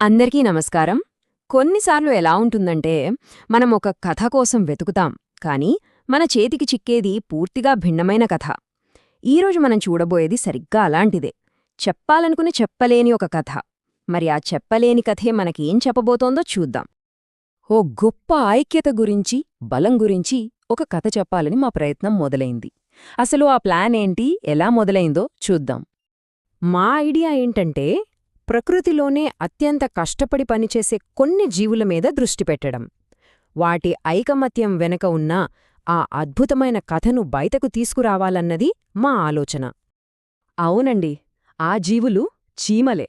అందరికీ నమస్కారం. కొన్నిసార్లు ఎలా ఉంటుందంటే మనం ఒక కథ కోసం వెతుకుతాం కానీ మన చేతికి చిక్కేది పూర్తిగా భిన్నమైన కథ. ఈరోజు మనం చూడబోయేది సరిగ్గా అలాంటిదే. చెప్పాలనుకుని చెప్పలేని ఒక కథ. మరి ఆ చెప్పలేని కథే మనకేం చెప్పబోతోందో చూద్దాం. ఓ గొప్ప ఐక్యత గురించి బలం గురించి ఒక కథ చెప్పాలని మా ప్రయత్నం మొదలైంది. అసలు ఆ ప్లాన్ ఏంటి ఎలా మొదలైందో చూద్దాం. మా ఐడియా ఏంటంటే ప్రకృతిలోనే అత్యంత కష్టపడి పనిచేసే కొన్ని జీవుల మీద దృష్టి పెట్టడం. వాటి ఐకమత్యం వెనక ఉన్న ఆ అద్భుతమైన కథను బయటకు తీసుకురావాలన్నది మా ఆలోచన. అవునండి ఆ జీవులు చీమలే.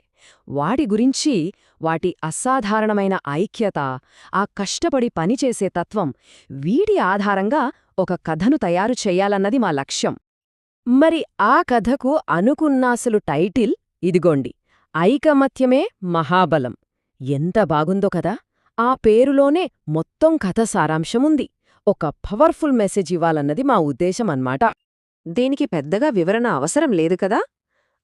వాటి గురించి వాటి అసాధారణమైన ఐక్యత ఆ కష్టపడి పనిచేసే తత్వం వీటి ఆధారంగా ఒక కథను తయారు చెయ్యాలన్నది మా లక్ష్యం. మరి ఆ కథకు అనుకున్నాసలు టైటిల్ ఇదిగోండి. ఐకమత్యమే మహాబలం. ఎంత బాగుందో కదా! ఆ పేరులోనే మొత్తం కథ సారాంశముంది. ఒక పవర్ఫుల్ మెసేజ్ ఇవ్వాలన్నది మా ఉద్దేశం అన్మాట. దీనికి పెద్దగా వివరణ అవసరం లేదు కదా!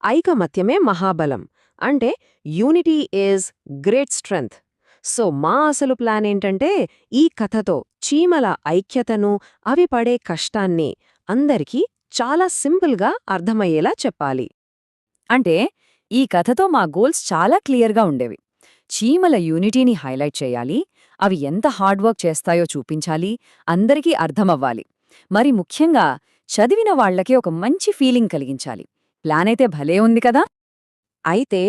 ఐకమత్యమే మహాబలం. అంటే unity is great strength. So మా అసలు ప్లాన్ ఏంటంటే ఈ కథతో చీమల ఐక్యతను అవి పడే కష్టాన్ని అందరికీ చాలా సింపుల్గా అర్థమయ్యేలా చెప్పాలి. అంటే ఈ కథతో మా గోల్స్ చాలా క్లియర్గా ఉండేవి. చీమల యూనిటీని హైలైట్ చేయాలి అవి ఎంత హార్డ్ వర్క్ చేస్తాయో చూపించాలి అందరికీ అర్థమవ్వాలి. మరి ముఖ్యంగా చదివిన వాళ్ళకి ఒక మంచి ఫీలింగ్ కలిగించాలి. ప్లాన్ అయితే భలే ఉంది కదా? అయితే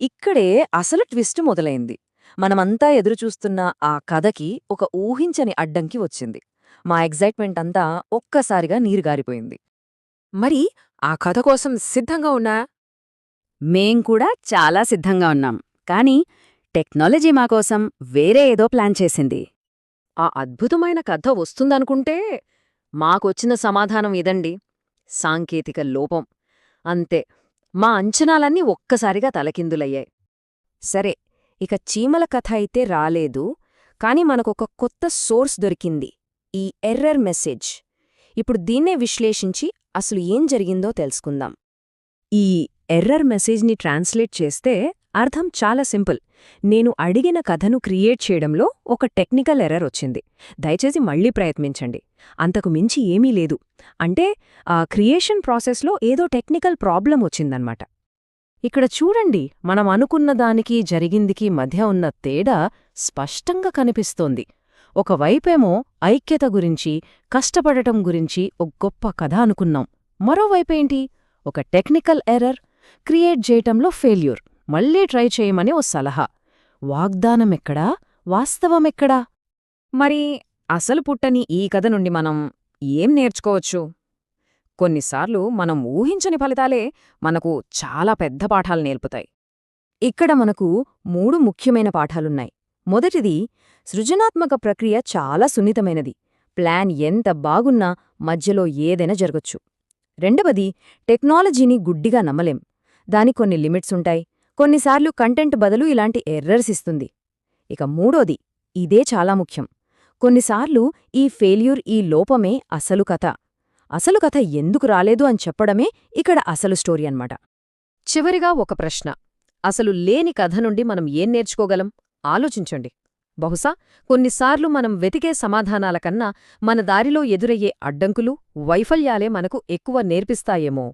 ఇక్కడే అసలు ట్విస్ట్ మొదలైంది. మనమంతా ఎదురుచూస్తున్న ఆ కథకి ఒక ఊహించని అడ్డంకి వచ్చింది. మా ఎగ్జైట్మెంట్ అంతా ఒక్కసారిగా నీరుగారిపోయింది మరి ఆ కథ కోసం సిద్ధంగా ఉన్నా మేం కూడా చాలా సిద్ధంగా ఉన్నాం. కానీ టెక్నాలజీ మాకోసం వేరే ఏదో ప్లాన్ చేసింది. ఆ అద్భుతమైన కథ వస్తుందనుకుంటే మాకొచ్చిన సమాధానం ఇదండి. సాంకేతిక లోపం. అంతే మా అంచనాలన్నీ ఒక్కసారిగా తలకిందులయ్యాయి. సరే ఇక చీమల కథ అయితే రాలేదు కాని మనకొక కొత్త సోర్స్ దొరికింది ఈ ఎర్రర్ మెసేజ్. ఇప్పుడు దీన్నే విశ్లేషించి అసలు ఏం జరిగిందో తెలుసుకుందాం. ఈ ఎర్రర్ మెసేజ్ని ట్రాన్స్లేట్ చేస్తే అర్థం చాలా సింపుల్. నేను అడిగిన కథను క్రియేట్ చేయడంలో ఒక టెక్నికల్ ఎర్రర్ వచ్చింది. దయచేసి మళ్ళీ ప్రయత్నించండి. అంతకు మించి ఏమీ లేదు. అంటే ఆ క్రియేషన్ ప్రాసెస్లో ఏదో టెక్నికల్ ప్రాబ్లం వచ్చిందన్నమాట. ఇక్కడ చూడండి మనం అనుకున్న దానికి జరిగిందికి మధ్య ఉన్న తేడా స్పష్టంగా కనిపిస్తోంది. ఒకవైపేమో ఐక్యత గురించి కష్టపడటం గురించి ఒక గొప్ప కథ అనుకున్నాం. మరోవైపేంటి ఒక టెక్నికల్ ఎర్రర్. క్రియేట్ చేయటంలో ఫెయిల్యూర్. మళ్ళీ ట్రై చేయమని ఓ సలహా. వాగ్దానమెక్కడా? వాస్తవమెక్కడా? మరి అసలు పుట్టని ఈ కథ నుండి మనం ఏం నేర్చుకోవచ్చు? కొన్నిసార్లు మనం ఊహించని ఫలితాలే మనకు చాలా పెద్ద పాఠాలు నేర్పుతాయి. ఇక్కడ మనకు మూడు ముఖ్యమైన పాఠాలున్నాయి. మొదటిది సృజనాత్మక ప్రక్రియ చాలా సున్నితమైనది. ప్లాన్ ఎంత బాగున్నా మధ్యలో ఏదైనా జరగొచ్చు. రెండవది టెక్నాలజీని గుడ్డిగా నమ్మలేం. దాని కొన్ని లిమిట్స్ ఉంటాయి. కొన్నిసార్లు కంటెంట్ బదులు ఇలాంటి ఎర్రర్స్ ఇస్తుంది. ఇక మూడోది ఇదే చాలా ముఖ్యం. కొన్నిసార్లు ఈ ఫెయిల్యూర్ ఈ లోపమే అసలు కథ. అసలు కథ ఎందుకు రాలేదు అని చెప్పడమే ఇక్కడ అసలు స్టోరీ అన్నమాట. చివరిగా ఒక ప్రశ్న. అసలు లేని కథ నుండి మనం ఏం నేర్చుకోగలం? ఆలోచించండి. బహుశా కొన్నిసార్లు మనం వెతికే సమాధానాల కన్నా మన దారిలో ఎదురయ్యే అడ్డంకులు వైఫల్యాలే మనకు ఎక్కువ నేర్పిస్తాయేమో.